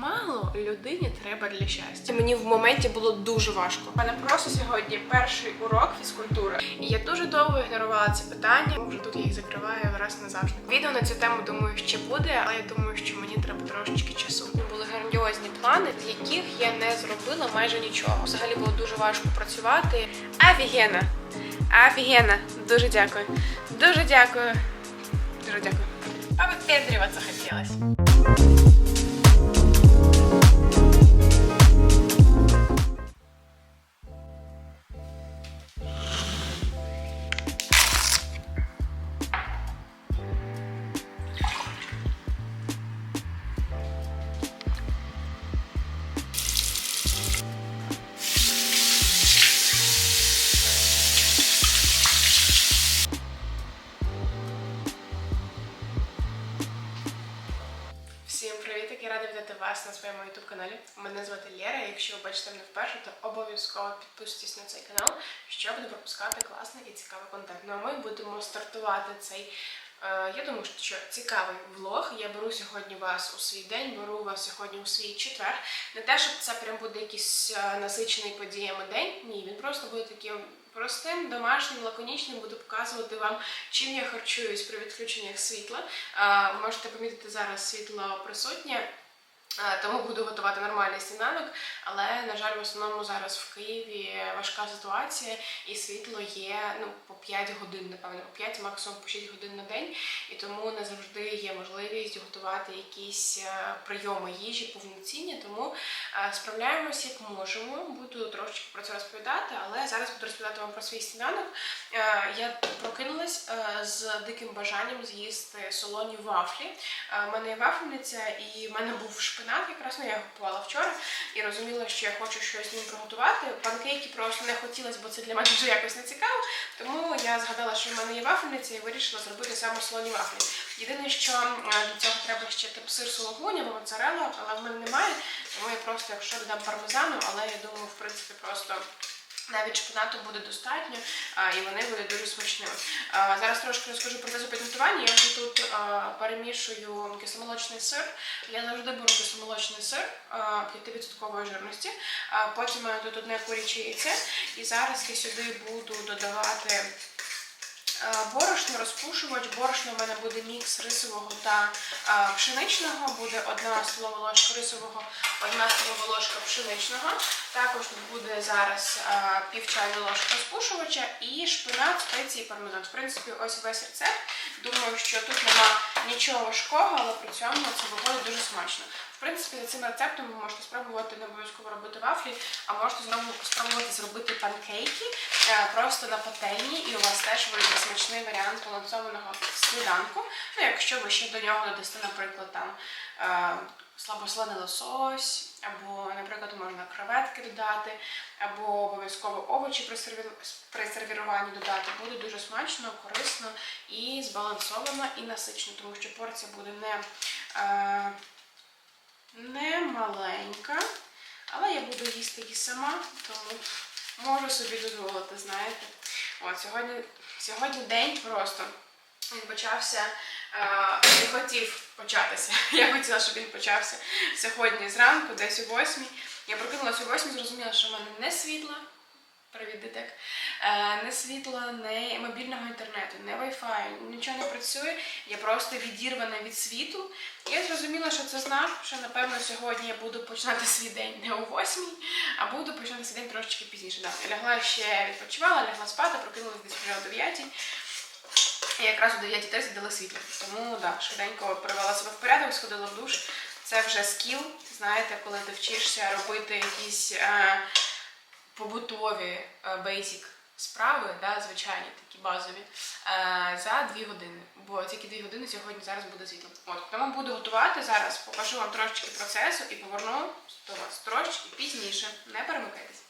мало людині треба для щастя. Мені в моменті було дуже важко. У мене просто сьогодні перший урок фізкультури. І я дуже довго ігнорувала це питання. Вже тут я їх закриваю раз назавжди. Відео на цю тему думаю, ще буде, але я думаю, що мені треба трошечки часу. Були грандіозні плани, з яких я не зробила майже нічого. Взагалі було дуже важко працювати. Офігенно! Офігенно! Дуже дякую. Дуже дякую. Дуже дякую. А выпендриваться хотелось. Youtube каналі. Мене звати Лєра. Якщо ви бачите мене вперше, то обов'язково підписуйтесь на цей канал, щоб не пропускати класний і цікавий контент. Ну а ми будемо стартувати цей. е, Я думаю, що цікавий влог. Я беру сьогодні вас у свій день, беру вас сьогодні у свій четвер. Не те, щоб це прям буде якийсь е, насичений подіями день. Ні, він просто буде таким простим, домашнім, лаконічним. Буду показувати вам, чим я харчуюсь при відключеннях світла. Е, Ви можете помітити зараз світло присутнє. Е, Тому буду готувати нормальний сніданок, але на жаль, в основному зараз в Києві важка ситуація, і світло є ну по 5 годин, напевно, по 5, максимум по 6 годин на день, і тому не завжди є можливість готувати якісь е, прийоми їжі повноцінні. Тому е, справляємось як можемо. Буду трошечки про це розповідати, але зараз буду розповідати вам про свій сніданок. Я прокинулась з диким бажанням з'їсти солоні вафлі. У мене є вафельниця, і в мене був шпинат, якраз ну, я його купувала вчора і розуміла, що я хочу щось з ним приготувати. Панкейки просто не хотілося, бо це для мене вже якось не цікаво. Тому я згадала, що в мене є вафельниця і вирішила зробити саме солоні вафлі. Єдине, що для цього треба ще тип сир сологуня або моцарелла, але в мене немає. Тому я просто, якщо додам пармезану, але я думаю, в принципі, просто. Навіть шпинату буде достатньо, а, і вони будуть дуже смачними. А, Зараз трошки розкажу про базу підготування. Я вже тут а, перемішую кисломолочний сир. Я завжди беру кисломолочний сир а, 5% жирності. А Потім у тут одне куряче яйце. І зараз я сюди буду додавати Борошно, розпушувач. Борошно в мене буде мікс рисового та е, пшеничного. Буде одна столова ложка рисового, одна столова ложка пшеничного. Також тут буде зараз е, пів чайної ложки розпушувача і шпинат, спеції пармезан. В принципі, ось весь рецепт. Думаю, що тут нема нічого важкого, але при цьому це виходить дуже смачно. В принципі, за цим рецептом ви можете спробувати не обов'язково робити вафлі, а можете знову спробувати зробити панкейки е, просто на пательні, і у вас теж вийде смачний варіант балансованого сніданку. Ну, якщо ви ще до нього додасте, наприклад, там е, лосось, або, наприклад, можна креветки додати, або обов'язково овочі при, серві- при сервіруванні додати. Буде дуже смачно, корисно і збалансовано і насичено, тому що порція буде не. Не маленька, але я буду їсти її сама, тому можу собі дозволити, знаєте. От сьогодні, сьогодні день просто він почався, е, не хотів початися. Я хотіла, щоб він почався сьогодні зранку, десь о 8. Я прокинулася о 8, зрозуміла, що в мене не світла. Привіт, дитек. Е, не світла, не мобільного інтернету, не Wi-Fi, нічого не працює. Я просто відірвана від світу. Я зрозуміла, що це знак, що напевно сьогодні я буду починати свій день не о 8, а буду починати свій день трошечки пізніше. Да. Я лягла ще відпочивала, лягла спати, прокинулася десь вже о 9. І якраз о 9.30 дали світло. Тому да, швиденько привела себе в порядок, сходила в душ. Це вже скіл, знаєте, коли ти вчишся робити якісь е, побутові е, basic справи, да, звичайні такі базові, е, за 2 години. Бо тільки 2 години сьогодні зараз буде світло. От тому буду готувати зараз, покажу вам трошечки процесу і поверну до вас трошечки пізніше. Не перемикайтесь.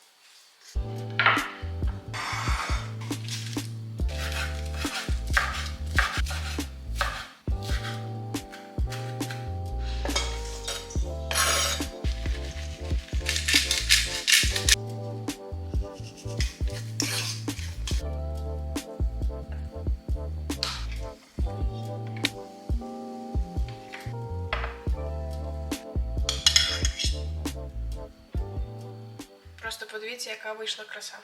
Просто подивіться, яка вийшла краса.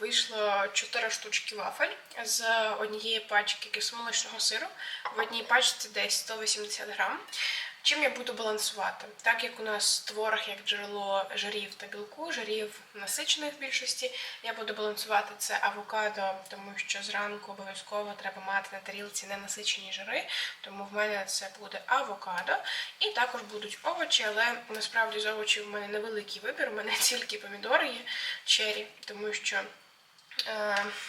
Вийшло 4 штучки вафель з однієї пачки кисломолочного сиру. В одній пачці десь 180 грам. Чим я буду балансувати? Так як у нас творог як джерело жирів та білку, жирів насичених в більшості, я буду балансувати це авокадо, тому що зранку обов'язково треба мати на тарілці ненасичені жири, тому в мене це буде авокадо. І також будуть овочі, але насправді з овочів в мене невеликий вибір. У мене тільки помідори є чері, тому що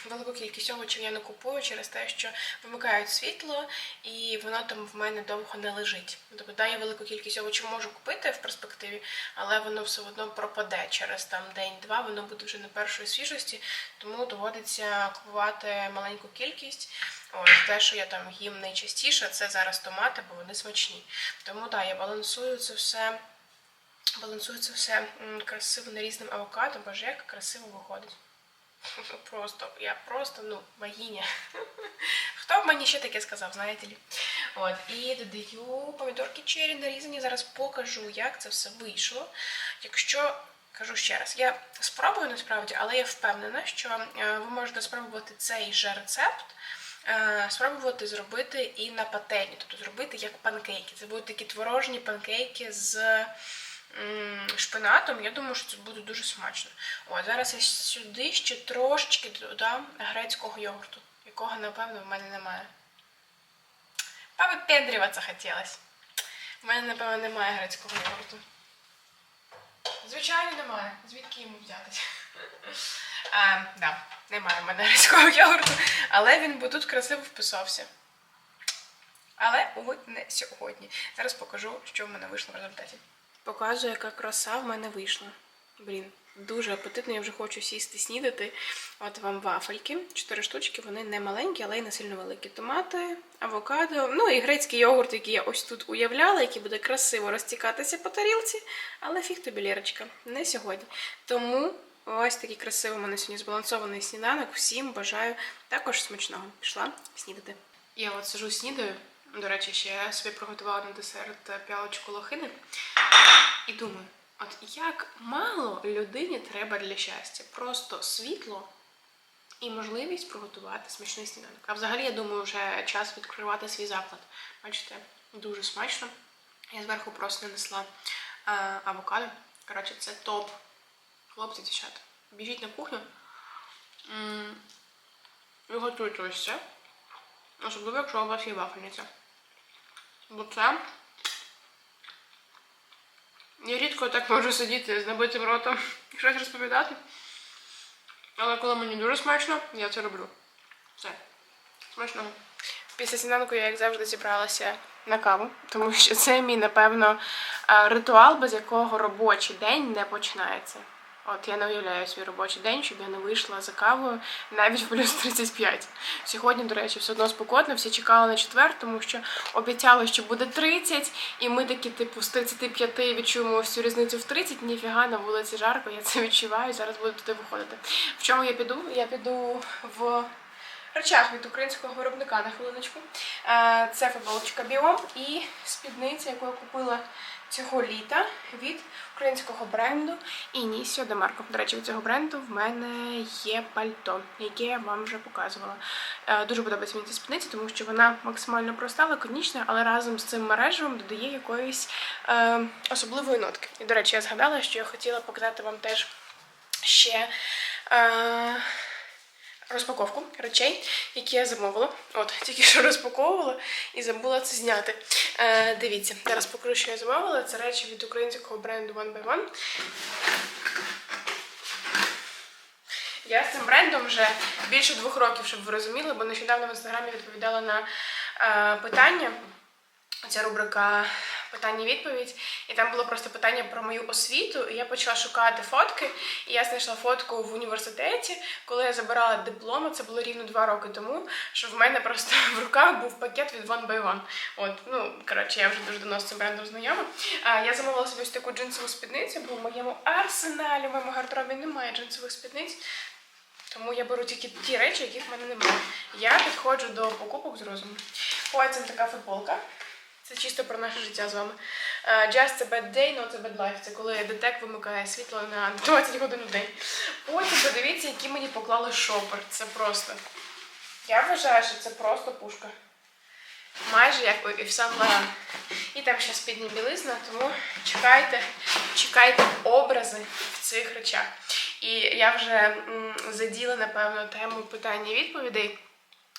Велику кількість овочів я не купую через те, що вимикають світло, і воно там в мене довго не лежить. Тобто, да, я велику кількість овочів можу купити в перспективі, але воно все одно пропаде через там день-два, воно буде вже не першої свіжості, тому доводиться купувати маленьку кількість. От, те, що я там їм найчастіше, це зараз томати, бо вони смачні. Тому так, да, я балансую це все. Балансую це все м, красивим різним авокадо, боже, як красиво виходить. Просто, я просто, ну, богиня. Хто б мені ще таке сказав, знаєте лі? От, і додаю помідорки черрі нарізані. Зараз покажу, як це все вийшло. Якщо, кажу ще раз, я спробую насправді, але я впевнена, що е, ви можете спробувати цей же рецепт. е, Спробувати зробити і на пательні, тобто зробити як панкейки. Це будуть такі творожні панкейки з шпинатом, я думаю, що це буде дуже смачно. О, зараз я сюди ще трошечки додам грецького йогурту, якого, напевно, в мене немає. Повипендрюватися хотілося. У мене, напевно, немає грецького йогурту. Звичайно, немає. Звідки йому взятися? А, да, немає в мене грецького йогурту, але він би тут красиво вписався. Але, уви, не сьогодні. Зараз покажу, що в мене вийшло в результаті. Показую, яка краса в мене вийшла. Блін, дуже апетитно, я вже хочу сісти снідати. От вам вафельки. Чотири штучки, вони не маленькі, але й не сильно великі. Томати, авокадо, ну і грецький йогурт, який я ось тут уявляла, який буде красиво розтікатися по тарілці. Але фіг тобі, Лірочка, не сьогодні. Тому ось такий красивий у мене сьогодні збалансований сніданок. Всім бажаю також смачного. Пішла снідати. Я от сижу снідаю. До речі, ще я собі приготувала на десерт п'ялочку лохини. І думаю, от як мало людині треба для щастя. Просто світло і можливість приготувати смачний сніданок. А взагалі, я думаю, вже час відкривати свій заклад. Бачите, дуже смачно. Я зверху просто нанесла е, авокадо. Коротше, це топ. Хлопці, дівчата. Біжіть на кухню. І готуйте ось це. Особливо, якщо у вас є вафельниця. Бо це. Я рідко так можу сидіти з набитим ротом і щось розповідати. Але коли мені дуже смачно, я це роблю. Все. Смачного. Після сніданку я, як завжди, зібралася на каву, тому що це мій, напевно, е, ритуал, без якого робочий день не починається. От я не уявляю свій робочий день, щоб я не вийшла за кавою навіть в плюс 35. Сьогодні, до речі, все одно спекотно, всі чекали на четвер, тому що обіцяли, що буде 30, і ми такі, типу, з 35 відчуємо всю різницю в 30, ніфіга на вулиці жарко, я це відчуваю, зараз буду туди виходити. В чому я піду? Я піду в речах від українського виробника на хвилиночку. Е, Це футболочка Біом і спідниця, яку я купила цього літа від українського бренду Інісіо де Марко. До речі, від цього бренду в мене є пальто, яке я вам вже показувала. Е, Дуже подобається мені ця спідниця, тому що вона максимально проста, лаконічна, але разом з цим мережевим додає якоїсь е, особливої нотки. І, до речі, я згадала, що я хотіла показати вам теж ще. Е, розпаковку речей, які я замовила. От, тільки що розпаковувала і забула це зняти. Е, дивіться, зараз покажу, що я замовила. Це речі від українського бренду One by One. Я з цим брендом вже більше двох років, щоб ви розуміли, бо нещодавно в інстаграмі відповідала на е, питання. Ця рубрика питання-відповідь, і там було просто питання про мою освіту. І я почала шукати фотки, і я знайшла фотку в університеті, коли я забирала дипломи. Це було рівно два роки тому. Що в мене просто в руках був пакет від One by One. От, ну коротше, я вже дуже давно з цим брендом знайома. Я замовила собі таку джинсову спідницю, бо в моєму арсеналі, в моєму гардеробі немає джинсових спідниць. Тому я беру тільки ті речі, яких в мене немає. Я підходжу до покупок з розуму. Потім така футболка. Це чисто про наше життя з вами. Е, Just a bad day, not a bad life. Це коли детек вимикає світло на 20 годин в день. Потім подивіться, які мені поклали шопер. Це просто. Я вважаю, що це просто пушка. Майже як у Yves Saint Laurent. І там ще спідня білизна, тому чекайте, чекайте образи в цих речах. І я вже заділа, напевно, тему питання і відповідей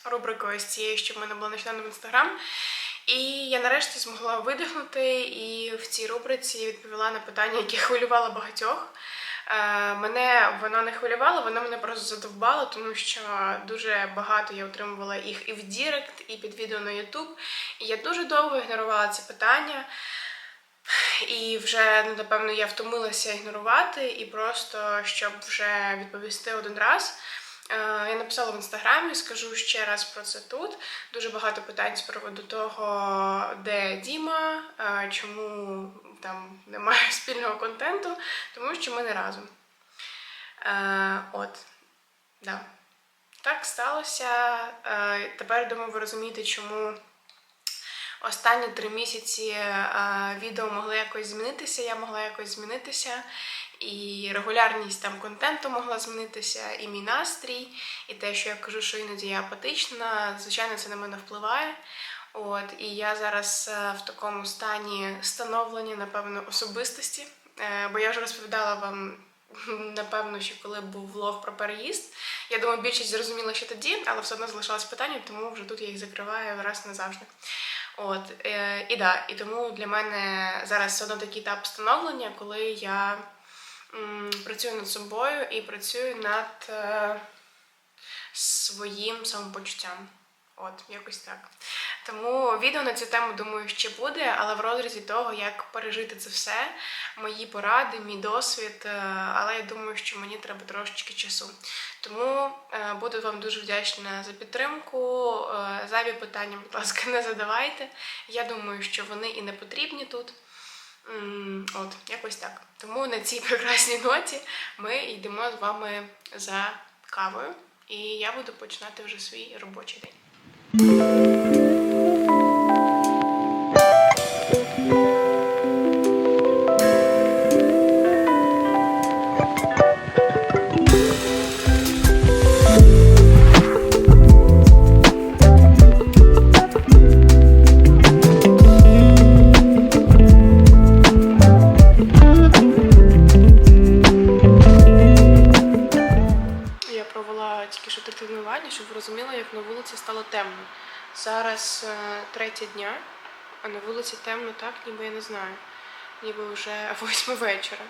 рубрикою з цією, що в мене було нещодавно в інстаграм. І я нарешті змогла видихнути і в цій рубриці відповіла на питання, яке хвилювало багатьох. Е, Мене воно не хвилювало, воно мене просто задовбало, тому що дуже багато я отримувала їх і в Дірект, і під відео на Ютуб. І я дуже довго ігнорувала це питання. І вже, ну, напевно, я втомилася ігнорувати, і просто щоб вже відповісти один раз. Е, Я написала в інстаграмі, скажу ще раз про це тут. Дуже багато питань з приводу того, де Діма, е, чому там немає спільного контенту, тому що ми не разом. Е, От, да. Так сталося. Тепер думаю, ви розумієте, чому останні три місяці відео могли якось змінитися, я могла якось змінитися, і регулярність там контенту могла змінитися, і мій настрій, і те, що я кажу, що іноді я апатична, звичайно, це на мене впливає. От, і я зараз е, в такому стані становлення, напевно, особистості. Е, Бо я вже розповідала вам, напевно, що коли був влог про переїзд. Я думаю, більшість зрозуміла, що тоді, але все одно залишалось питання, тому вже тут я їх закриваю раз назавжди. От, е, і да, і тому для мене зараз все одно такий етап становлення, коли я працюю над собою і працюю над е, своїм самопочуттям. От, якось так. Тому відео на цю тему, думаю, ще буде, але в розрізі того, як пережити це все, мої поради, мій досвід. е, Але я думаю, що мені треба трошечки часу. Тому е, буду вам дуже вдячна за підтримку. Зайві питання, будь ласка, не задавайте. Я думаю, що вони і не потрібні тут. От, якось так. Тому на цій прекрасній ноті ми йдемо з вами за кавою, і я буду починати вже свій робочий день. Третя дня, а на вулиці темно так, ніби я не знаю, ніби вже восьма вечора.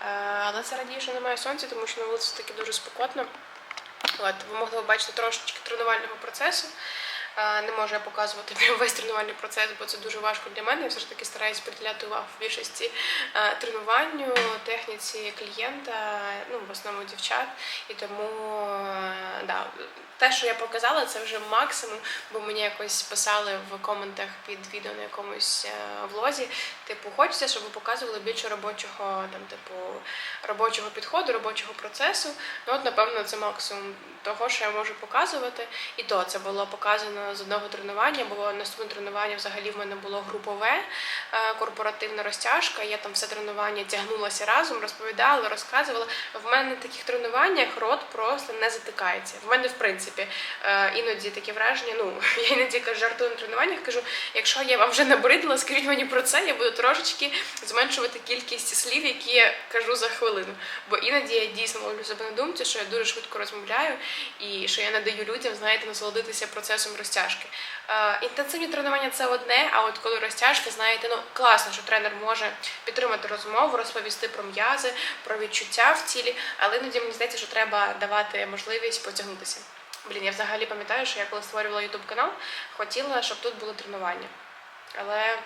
Е, але це радіє, що немає сонця, тому що на вулиці таки дуже спекотно. От, ви могли бачити трошечки тренувального процесу. Не можу я показувати весь тренувальний процес, бо це дуже важко для мене. Я все ж таки стараюсь приділяти увагу в більшості тренуванню, техніці клієнта, ну в основному дівчат. І тому да, те, що я показала, це вже максимум, бо мені якось писали в коментах під відео на якомусь влозі. Типу, хочеться, щоб ви показували більше робочого, там, типу, робочого підходу, робочого процесу. Ну, от, напевно, це максимум того, що я можу показувати. І то це було показано з одного тренування, бо наступне тренування взагалі в мене було групове, е, корпоративна розтяжка. Я там все тренування тягнулася разом, розповідала, розказувала. В мене на таких тренуваннях рот просто не затикається. В мене, в принципі, е, іноді таке враження. Ну, я іноді кажу, жартую на тренуваннях, кажу, якщо я вам вже набридла, скажіть мені про це, я буду трошечки зменшувати кількість слів, які я кажу за хвилину. Бо іноді я дійсно ловлю себе на думці, що я дуже швидко розмовляю і що я не даю людям, знаєте, насолодитися процесом розтяжки. Е, інтенсивні тренування це одне, а от коли розтяжки, знаєте, ну класно, що тренер може підтримати розмову, розповісти про м'язи, про відчуття в тілі, але іноді мені здається, що треба давати можливість потягнутися. Блін, я взагалі пам'ятаю, що я коли створювала YouTube канал, хотіла, щоб тут були тренування. Але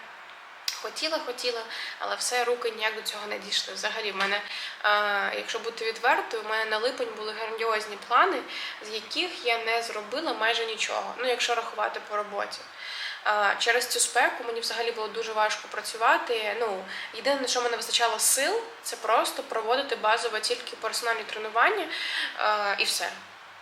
хотіла, хотіла, але все руки ніяк до цього не дійшли. Взагалі, в мене, е, якщо бути відвертою, у мене на липень були грандіозні плани, з яких я не зробила майже нічого. Ну, якщо рахувати по роботі. Е, Через цю спеку мені взагалі було дуже важко працювати. Ну, єдине, на що мене вистачало сил, це просто проводити базово тільки персональні тренування е, і все.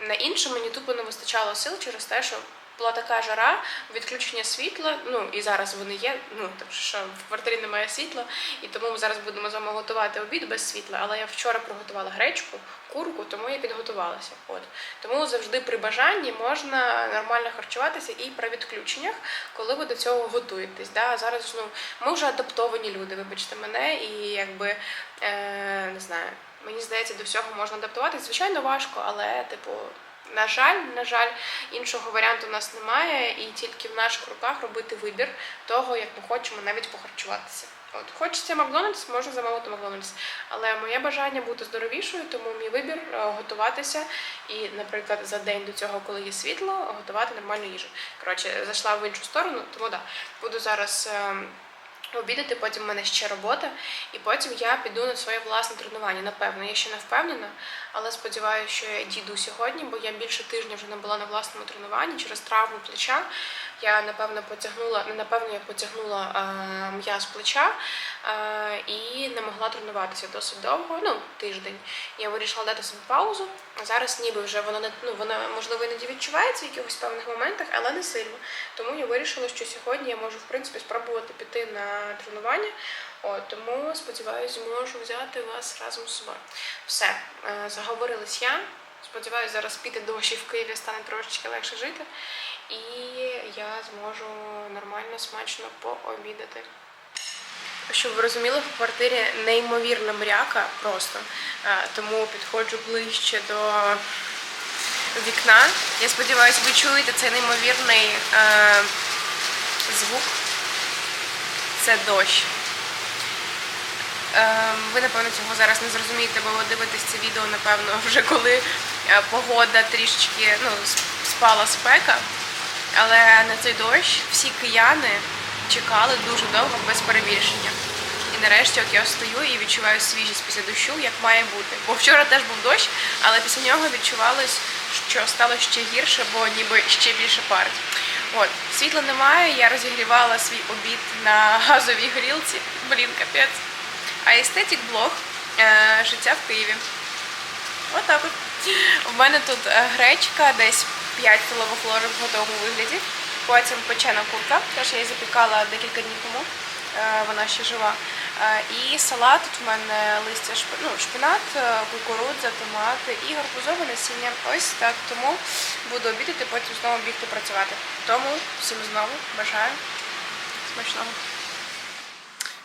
На інше мені тупо не вистачало сил через те, що була така жара, відключення світла. Ну і зараз вони є. Ну так що в квартирі немає світла, і тому ми зараз будемо з вами готувати обід без світла. Але я вчора приготувала гречку, курку, тому я підготувалася. От тому завжди при бажанні можна нормально харчуватися і при відключеннях, коли ви до цього готуєтесь. Да? Зараз ну ми вже адаптовані люди, вибачте мене, і якби е, не знаю. Мені здається, до всього можна адаптуватися. Звичайно, важко, але типу. На жаль, на жаль, іншого варіанту у нас немає, і тільки в наших руках робити вибір того, як ми хочемо навіть похарчуватися. От хочеться Макдональдс, можна замовити Макдональдс. Але моє бажання бути здоровішою, тому мій вибір е, готуватися і, наприклад, за день до цього, коли є світло, готувати нормальну їжу. Коротше, зайшла в іншу сторону, тому да, буду зараз. Обідати, потім в мене ще робота, і потім я піду на своє власне тренування. Напевно, я ще не впевнена, але сподіваюся, що я дійду сьогодні, бо я більше тижня вже не була на власному тренуванні через травму плеча. Я напевно потягнула, не напевно, я потягнула е, м'яз плеча е, і не могла тренуватися досить довго, ну тиждень. Я вирішила дати собі паузу. Зараз ніби вже воно не ну воно можливо іноді відчувається в якихось певних моментах, але не сильно. Тому я вирішила, що сьогодні я можу в принципі спробувати піти на тренування. От, тому сподіваюся, зможу взяти вас разом з собою. Все, е, заговорилась я. Сподіваюся, зараз піти дощ і в Києві стане трошечки легше жити. І я зможу нормально, смачно пообідати. Щоб ви розуміли, в квартирі неймовірна мряка просто. Е, Тому підходжу ближче до вікна. Я сподіваюся, ви чуєте цей неймовірний е, звук. Це дощ. Ем, Ви, напевно, цього зараз не зрозумієте, бо ви дивитесь це відео, напевно, вже коли е, погода трішечки ну, спала спека. Але на цей дощ всі кияни чекали дуже довго без перебільшення. І нарешті от я стою і відчуваю свіжість після дощу, як має бути. Бо вчора теж був дощ, але після нього відчувалось, що стало ще гірше, бо ніби ще більше парить. От, світла немає, я розігрівала свій обід на газовій грілці. Блін, капець. А естетик блог е, життя в Києві. Отак от. У мене тут е, гречка, десь 5 столових ложок в готовому вигляді. Потім печена курка, теж я її запікала декілька днів тому, е, вона ще жива. Е, І салат, тут в мене листя ну, шпинат, е, кукурудза, томати і гарбузове насіння. Ось так. Тому буду обідати, потім знову бігти працювати. Тому всім знову бажаю смачного.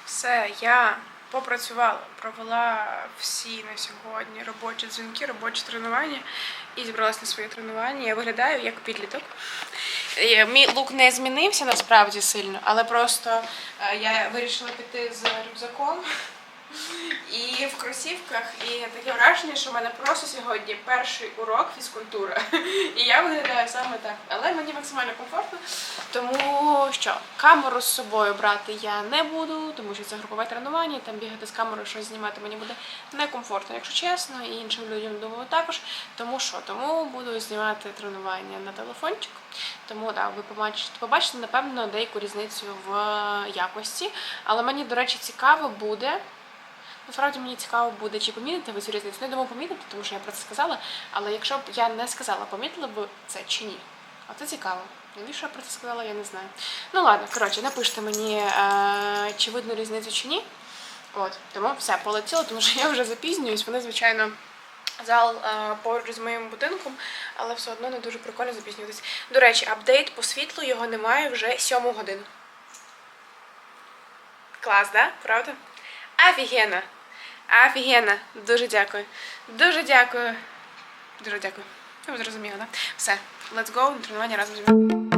Все, я попрацювала, провела всі на сьогодні робочі дзвінки, робочі тренування і зібралася на своє тренування. Я виглядаю як підліток. Е, Мій лук не змінився насправді сильно, але просто е, я вирішила піти з рюкзаком і в кросівках. І таке враження, що в мене просто сьогодні перший урок фізкультури. І я виглядаю саме так. Але мені максимально комфортно. Тому що камеру з собою брати я не буду, тому що це групове тренування, там бігати з камерою, щось знімати мені буде некомфортно, якщо чесно, і іншим людям думаю також. Тому що тому буду знімати тренування на телефончик. Тому да, ви побачите, побачите, напевно, деяку різницю в якості. Але мені, до речі, цікаво буде. Насправді мені цікаво буде, чи помітите ви цю різницю. Не думаю помітити, тому що я про це сказала. Але якщо б я не сказала, помітили б це чи ні? А це цікаво. Навіщо я про це сказала, я не знаю. Ну ладно, коротше, напишіть мені, е, чи видно різницю чи ні. От, тому все, полетіло, тому що я вже запізнююсь. Вони, звичайно, зал е, поруч з моїм будинком, але все одно не дуже прикольно запізнюватись. До речі, апдейт по світлу його немає вже сьому годину. Клас, да? Правда? Офігенно! Офігенно! Дуже дякую. Дуже дякую. Дуже дякую. Ви зрозуміли, да? Все, let's go, тренування разом зі мною.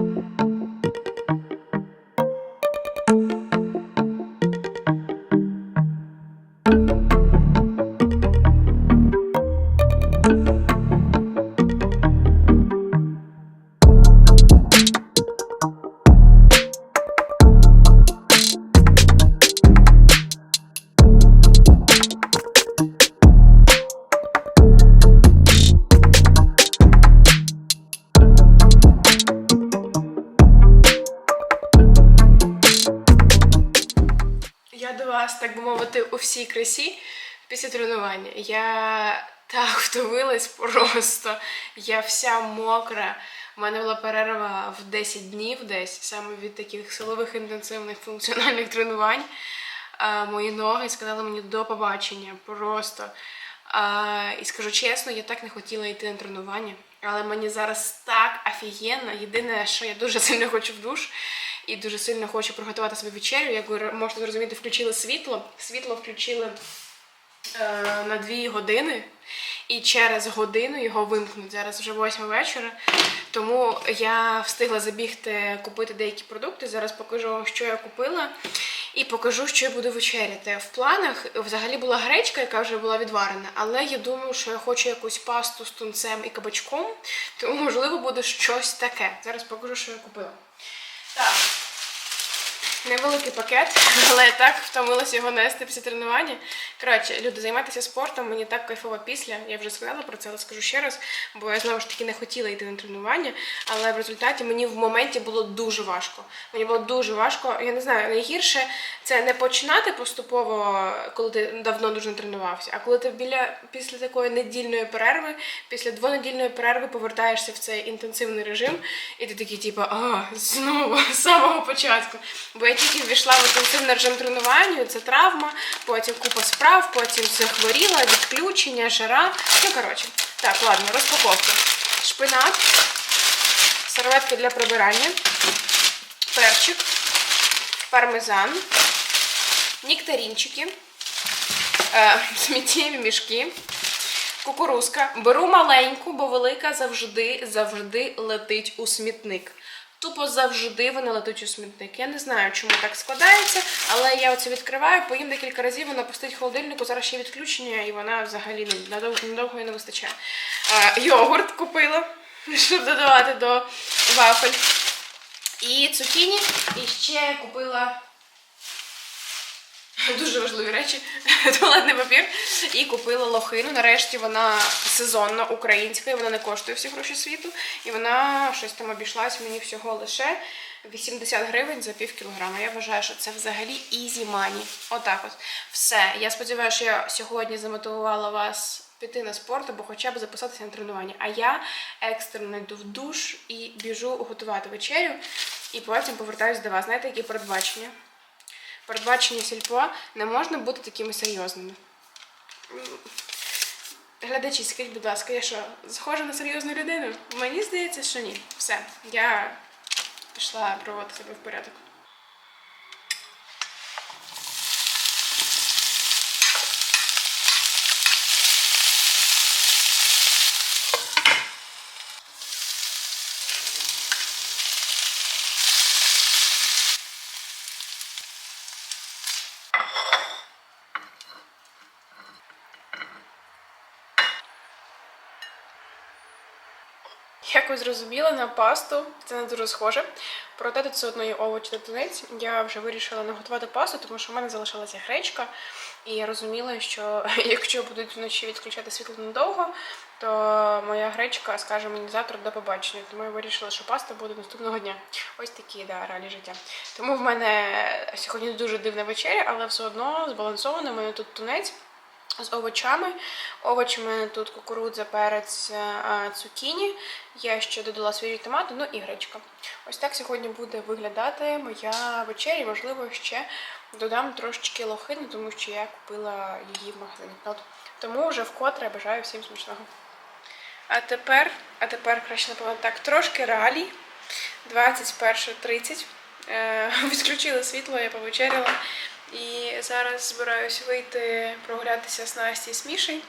У всій красі після тренування. Я так втомилась просто. Я вся мокра. У мене була перерва в 10 днів десь, саме від таких силових інтенсивних функціональних тренувань. А, мої ноги сказали мені до побачення. Просто. А, і скажу чесно, я так не хотіла йти на тренування. Але мені зараз так офігенно. Єдине, що я дуже сильно хочу в душ і дуже сильно хочу приготувати собі вечерю. Як ви можете зрозуміти, включили світло. Світло включили е, на дві години, і через годину його вимкнуть. Зараз вже 8 вечора. Тому я встигла забігти купити деякі продукти. Зараз покажу що я купила. І покажу, що я буду вечеряти. В планах взагалі була гречка, яка вже була відварена, але я думаю, що я хочу якусь пасту з тунцем і кабачком, тому можливо буде щось таке. Зараз покажу, що я купила. Так. Невеликий пакет, але я так втомилася його нести після тренування. Коротше, люди, займатися спортом мені так кайфово після. Я вже сказала про це, але скажу ще раз, бо я знову ж таки не хотіла йти на тренування. Але в результаті мені в моменті було дуже важко. Мені було дуже важко. Я не знаю, найгірше це не починати поступово, коли ти давно дуже не тренувався. А коли ти біля після такої недільної перерви, після двонедільної перерви повертаєшся в цей інтенсивний режим, і ти такий, типу, а знову з самого початку. Бо я тільки ввійшла в інтенсивний режим тренування, це травма, потім купа справ, потім захворіла, відключення, жара. Ну коротше, так, ладно, розпаковка. Шпинат, серветки для прибирання, перчик, пармезан, нектарінчики, е, сміттєві мішки. Кукурузка. Беру маленьку, бо велика завжди завжди летить у смітник. Тупо завжди вони летуть у смітник. Я не знаю, чому так складається, але я оце відкриваю, поїм декілька разів, вона постить в холодильнику, зараз ще відключення, і вона взагалі надовго, надовго не вистачає. А, йогурт купила, щоб додавати до вафель. І цукіні, і ще купила дуже важливі речі, туалетний папір. І купила лохину. Нарешті вона сезонна українська, і вона не коштує всі гроші світу. І вона щось там обійшлась мені всього лише 80 гривень за пів кілограма. Я вважаю, що це взагалі ізі мані. Отак от. Все. Я сподіваюся, що я сьогодні замотивувала вас. Піти на спорт або хоча б записатися на тренування. А я екстрено йду в душ і біжу готувати вечерю, і потім повертаюся до вас. Знаєте, які передбачення? Передбачення сільпо не можна бути такими серйозними. Глядачі, скажіть, будь ласка, я що, схожа на серйозну людину? Мені здається, що ні. Все, я пішла проводити себе в порядок. Як ви зрозуміли, на пасту це не дуже схоже. Проте тут все одно є овочі та тунець. Я вже вирішила не готувати пасту, тому що в мене залишилася гречка. І я розуміла, що якщо будуть вночі відключати світло надовго, то моя гречка скаже мені завтра до побачення. Тому я вирішила, що паста буде наступного дня. Ось такі да, реалії життя. Тому в мене сьогодні дуже дивна вечеря, але все одно збалансована. У мене тут тунець з овочами. Овочі мене тут кукурудза, перець, е, цукіні. Я ще додала свіжі томати, ну і гречка. Ось так сьогодні буде виглядати моя вечеря. Можливо, ще додам трошечки лохини, тому що я купила її в магазині. От. Тому вже вкотре бажаю всім смачного. А тепер, а тепер краще напевно так, трошки реалій. 21.30. Е, Відключили світло, я повечеряла. І зараз збираюсь вийти прогулятися з Насті і з Мішей.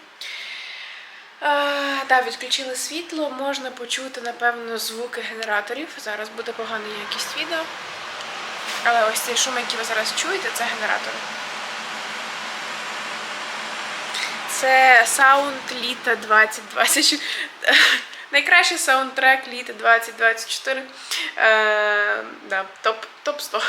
Так, да, відключили світло, можна почути, напевно, звуки генераторів. Зараз буде погана якість відео. Але ось цей шум, який ви зараз чуєте, це генератори. Це саунд літа 2020. Найкращий саундтрек літа 2024. Е, да, топ, топ 100.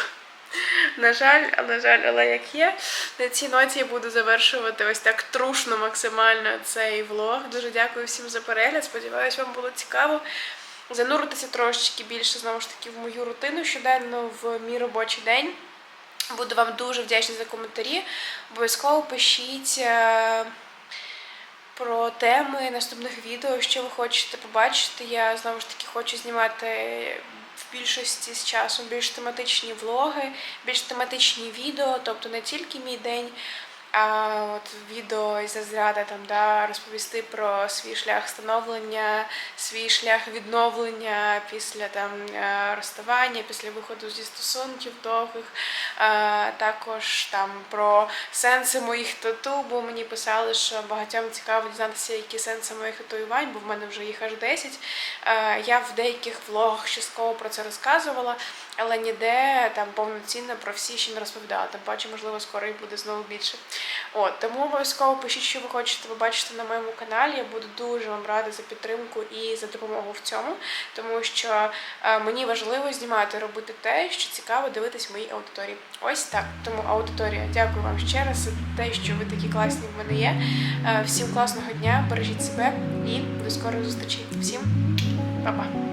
На жаль, на жаль, але як є. На цій ноті я буду завершувати ось так трушно максимально цей влог. Дуже дякую всім за перегляд. Сподіваюсь, вам було цікаво зануритися трошечки більше знову ж таки в мою рутину щоденно в мій робочий день. Буду вам дуже вдячна за коментарі. Обов'язково пишіть. е, про теми наступних відео, що ви хочете побачити. Я знову ж таки хочу знімати в більшості з часом більш тематичні влоги, більш тематичні відео, тобто не тільки мій день. А от відео із розряду там да розповісти про свій шлях становлення, свій шлях відновлення після там е, розставання, після виходу зі стосунків довгих. Е, Також там про сенси моїх тату, бо мені писали, що багатьом цікаво дізнатися, які сенси моїх татуювань, бо в мене вже їх аж 10. Е, Я в деяких влогах частково про це розказувала, але ніде там повноцінно про всі ще не розповідала. Тим паче, можливо, скоро їх буде знову більше. От тому обов'язково пишіть, що ви хочете побачити на моєму каналі. Я буду дуже вам рада за підтримку і за допомогу в цьому, тому що е, мені важливо знімати, робити те, що цікаво дивитись моїй аудиторії. Ось так. Тому аудиторія, дякую вам ще раз за те, що ви такі класні в мене є. Е, Всім класного дня, бережіть себе і до скорих зустрічей. Всім па-па!